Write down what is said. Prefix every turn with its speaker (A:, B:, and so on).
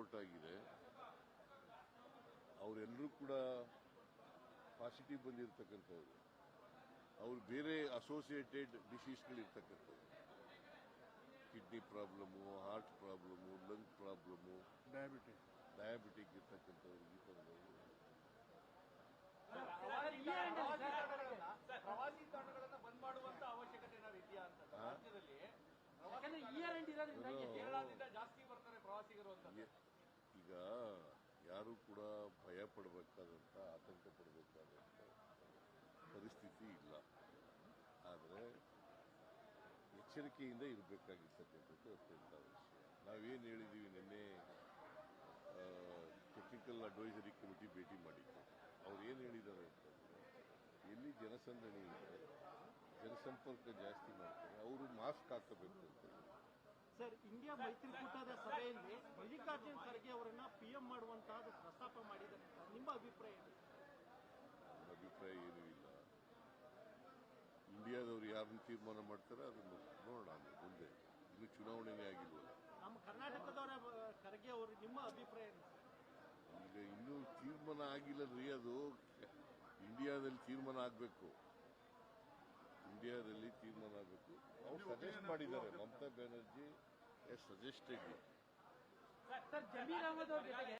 A: Report ಆಗಿದೆ ಅವರೆಲ್ಲರೂ ಕೂಡ ಪಾಸಿಟಿವ್ ಬಂದಿರತಕ್ಕಂಥವ್ರು. ಅವರು ಬೇರೆ associated ಡಿಸೀಸ್ಗಳಿರ್ತಕ್ಕಂಥವ್ರು kidney problem heart problem lung problem
B: diabetic
A: diabetic ಇರ್ತಕ್ಕಂಥವ್ರು ಈ ಥರದವರು
C: ಪ್ರವಾಸಿ ತಾಣಗಳನ್ನು ಬಂದ್ ಮಾಡುವಂತ ಅವಶ್ಯಕತೆ ಇದೆಯಾ ಅಂತ? ರಾಜ್ಯದಲ್ಲಿ ಜಾಸ್ತಿ
A: ಈಗ ಯಾರು ಕೂಡ ಭಯ ಪಡಬೇಕಾದಂತ ಆತಂಕ ಪಡಬೇಕಾದಂತ ಪರಿಸ್ಥಿತಿ ಇಲ್ಲ. ಆದರೆ ಎಚ್ಚರಿಕೆಯಿಂದ ಇರಬೇಕಾಗಿರ್ತಕ್ಕಂಥದ್ದು ಅತ್ಯಂತ ಅವಶ್ಯ. ನಾವೇನು ಹೇಳಿದ್ದೀವಿ ನಿನ್ನೆ ಟೆಕ್ನಿಕಲ್ ಅಡ್ವೈಸರಿ ಕಮಿಟಿ ಭೇಟಿ ಮಾಡಿದ್ದು. ಅವ್ರು ಏನು ಹೇಳಿದ್ದಾರೆ ಅಂತಂದ್ರೆ, ಎಲ್ಲಿ ಜನಸಂದಣಿ ಇದೆ, ಜನಸಂಪರ್ಕ ಜಾಸ್ತಿ ಮಾಡ್ತಾರೆ, ಅವರು ಮಾಸ್ಕ್ ಹಾಕಬೇಕು ಅಂತ
D: ಸರ್ ಇಂಡಿಯಾ ಮೈತ್ರಿಕೂಟದ ಸಭೆಯಲ್ಲಿ ಮಲ್ಲಿಕಾರ್ಜುನ್ ಖರ್ಗೆ ಪಿಎಂ ಮಾಡುವಂತಹ ಪ್ರಸ್ತಾಪ ಮಾಡಿದ್ದಾರೆ ಅಂತ ನಿಮ್ಮ ಅಭಿಪ್ರಾಯ?
A: ನನ್ನ ಅಭಿಪ್ರಾಯ ಏನೂ ಇಲ್ಲ. ಇಂಡಿಯಾದವ್ರು ಯಾರನ್ನು ತೀರ್ಮಾನ ಮಾಡ್ತಾರೆ ಅದನ್ನು ನೋಡೋಣ ಮುಂದೆ. ಇನ್ನು ಚುನಾವಣೆನೇ ಆಗಿಲ್ವಲ್ಲ.
D: ನಮ್ಮ ಕರ್ನಾಟಕದವರ ಖರ್ಗೆ ಅವರು ನಿಮ್ಮ ಅಭಿಪ್ರಾಯ ಏನು?
A: ಈಗ ಇನ್ನೂ ತೀರ್ಮಾನ ಆಗಿಲ್ಲರಿ ಅದು ಇಂಡಿಯಾದಲ್ಲಿ ತೀರ್ಮಾನ ಆಗಬೇಕು. ಇಂಡಿಯಾದಲ್ಲಿ ತೀರ್ಮಾನ ಆಗಬೇಕು. ಅವ್ರು ಸಜೆಸ್ಟ್ ಮಾಡಿದ್ದಾರೆ. ಮಮತಾ ಬ್ಯಾನರ್ಜಿ ಸಜೆಸ್ಟೆಡ್